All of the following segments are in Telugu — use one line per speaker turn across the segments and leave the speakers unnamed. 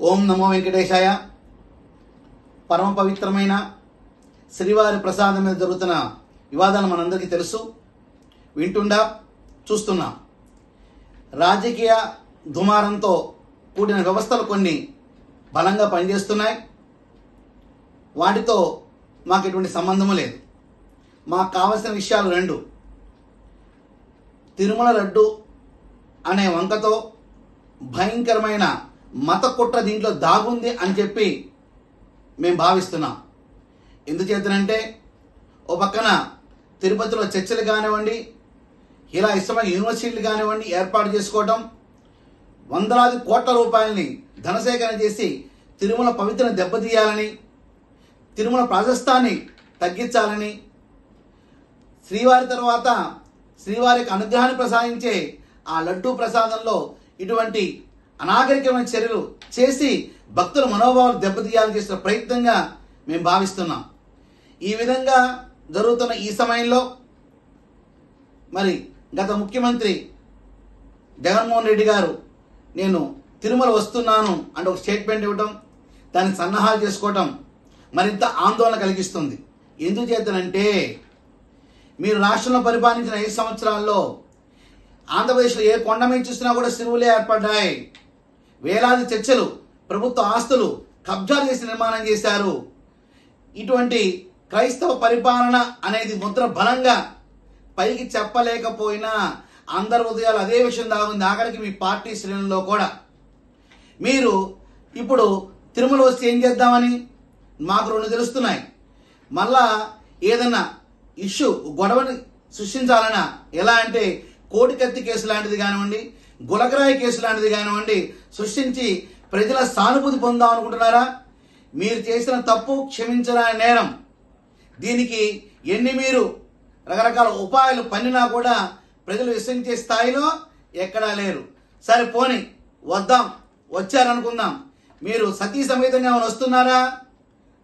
ఓం నమో వెంకటేశాయ. పరమ పవిత్రమైన శ్రీవారి ప్రసాదం మీద జరుగుతున్న వివాదాలు మనందరికీ తెలుసు. వింటుండా చూస్తున్నా. రాజకీయ దుమారంతో కూడిన వ్యవస్థలు కొన్ని బలంగా పనిచేస్తున్నాయి. వాటితో మాకు ఎటువంటి సంబంధము లేదు. మాకు కావలసిన విషయాలు రెండు. తిరుమల లడ్డు అనే వంకతో భయంకరమైన మత కుట్ర దీంట్లో దాగుంది అని చెప్పి మేము భావిస్తున్నాం. ఎందుచేతనంటే ఓ పక్కన తిరుపతిలో చర్చలు కానివ్వండి ఇలా ఇష్టమైన యూనివర్సిటీలు కానివ్వండి ఏర్పాటు చేసుకోవటం వందలాది కోట్ల రూపాయలని ధనసేకరణ చేసి తిరుమల పవిత్రను దెబ్బతీయాలని తిరుమల ప్రాశస్తాన్ని తగ్గించాలని శ్రీవారి తర్వాత శ్రీవారికి అనుగ్రహాన్ని ప్రసాదించే ఆ లడ్డూ ప్రసాదంలో ఇటువంటి అనాగరికమైన చర్యలు చేసి భక్తుల మనోభావాలు దెబ్బతీయాలని చేసిన ప్రయత్నంగా మేము భావిస్తున్నాం. ఈ విధంగా జరుగుతున్న ఈ సమయంలో మరి గత ముఖ్యమంత్రి జగన్మోహన్ రెడ్డి గారు నేను తిరుమల వస్తున్నాను అంటే ఒక స్టేట్మెంట్ ఇవ్వటం దాన్ని సన్నాహాలు చేసుకోవటం మరింత ఆందోళన కలిగిస్తుంది. ఎందుచేతనంటే మీరు రాష్ట్రంలో పరిపాలించిన ఐదు సంవత్సరాల్లో ఆంధ్రప్రదేశ్లో ఏ కొండ మీద చూసినా కూడా సిరువులే ఏర్పడ్డాయి. వేలాది చర్చలు ప్రభుత్వ ఆస్తులు కబ్జా చేసి నిర్మాణం చేశారు. ఇటువంటి క్రైస్తవ పరిపాలన అనేది ముద్ర బలంగా పైకి చెప్పలేకపోయినా అందరి ఉదయాలు అదే విషయం దాగుంది. ఆఖరికి మీ పార్టీ శ్రేణుల్లో కూడా. మీరు ఇప్పుడు తిరుమల వస్తే ఏం చేద్దామని? మాకు రెండు తెలుస్తున్నాయి. మళ్ళా ఏదన్నా ఇష్యూ గొడవని సృష్టించాలన్నా ఎలా అంటే కోటికత్తి కేసు లాంటిది కానివ్వండి గులకరాయి కేసు లాంటిది కానివ్వండి సృష్టించి ప్రజల సానుభూతి పొందాం అనుకుంటున్నారా? మీరు చేసిన తప్పు క్షమించరా నేరం. దీనికి ఎన్ని మీరు రకరకాల ఉపాయాలు పన్నినా కూడా ప్రజలు విశ్వసించే స్థాయిలో ఎక్కడా లేరు. సరే పోని వద్దాం వచ్చారనుకుందాం. మీరు సతీ సమేతంగా ఏమైనా వస్తున్నారా?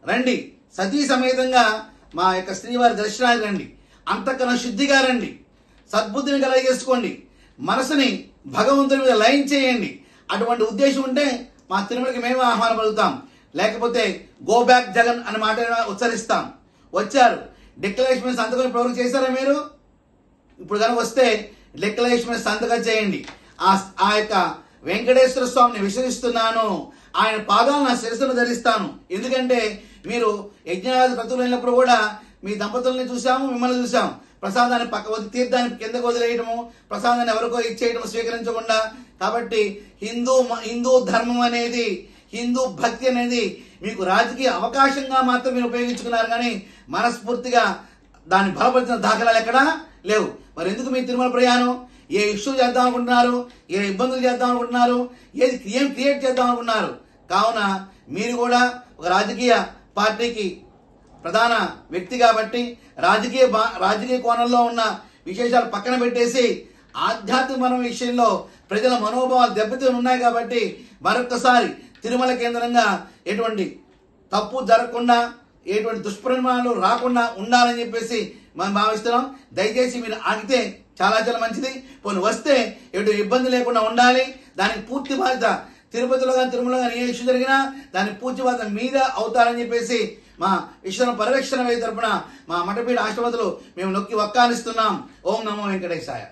రండి సతీ సమేతంగా మా యొక్క శ్రీవారి దర్శనానికి రండి. అంతకన్నా శుద్ధిగా రండి. సద్బుద్ధిని కలగేసుకోండి. మనసుని భగవంతుని మీద లయం చేయండి. అటువంటి ఉద్దేశం ఉంటే మా తిరుమలకి మేము ఆహ్వానం పలుకుతాం. లేకపోతే గో బ్యాక్ జగన్ అనే మాట ఉచ్చరిస్తాం. వచ్చారు. డిక్లరేషన్ మీద సంతకం ఇప్పటివరకు చేశారా మీరు? ఇప్పుడు కనుక వస్తే డిక్లరేషన్ మీద సంతకం చేయండి. ఆ ఆ యొక్క వెంకటేశ్వర స్వామిని విశ్వసిస్తున్నాను. ఆయన పాదాలు నా శిరస్సును ధరిస్తాను. ఎందుకంటే మీరు యజ్ఞాది క్రతువులు అయినప్పుడు కూడా మీ దంపతుల్ని చూసాము మిమ్మల్ని చూసాము ప్రసాదాన్ని పక్క వదిలి తీర్థాన్ని కిందకు వదిలేయడము ప్రసాదాన్ని ఎవరికో ఇచ్చేయడం స్వీకరించకుండా కాబట్టి హిందూ మ- హిందూ ధర్మం అనేది హిందూ భక్తి అనేది మీకు రాజకీయ అవకాశంగా మాత్రం మీరు ఉపయోగించుకున్నారు కానీ మనస్ఫూర్తిగా దాన్ని బలపరిచిన దాఖలాలు ఎక్కడా లేవు. మరి ఎందుకు మీ తిరుమల ప్రయాణం? ఏ ఇష్యూ చేద్దాం అనుకుంటున్నారు? ఏ ఇబ్బందులు చేద్దాం అనుకుంటున్నారు? ఏది ఏం క్రియేట్ చేద్దాం అనుకుంటున్నారు? కావున మీరు కూడా ఒక రాజకీయ పార్టీకి ప్రధాన వ్యక్తి కాబట్టి రాజకీయ బా- రాజకీయ కోణంలో ఉన్న విశేషాలు పక్కన పెట్టేసి ఆధ్యాత్మిక విషయంలో ప్రజల మనోభావాలు దెబ్బతిని ఉన్నాయి కాబట్టి మరొక్కసారి తిరుమల కేంద్రంగా ఎటువంటి తప్పు జరగకుండా ఎటువంటి దుష్పరిణామాలు రాకుండా ఉండాలని చెప్పేసి మనం భావిస్తున్నాం. దయచేసి మీరు ఆగితే చాలా చాలా మంచిది. పోనీ వస్తే ఎటు ఇబ్బంది లేకుండా ఉండాలి. దానికి పూర్తి బాధ్యత తిరుపతిలో కానీ తిరుమలలో కానీ ఏ ఇష్యూ జరిగినా దానికి పూర్తి బాధ్యత మీద అవుతారని చెప్పేసి మా ఈశ్వరం పరిరక్షణ వేది తరపున మా మఠపీఠ ఆశ్రమతులు మేము నొక్కి వక్కానిస్తున్నాం. ఓం నమో వెంకటేశాయ.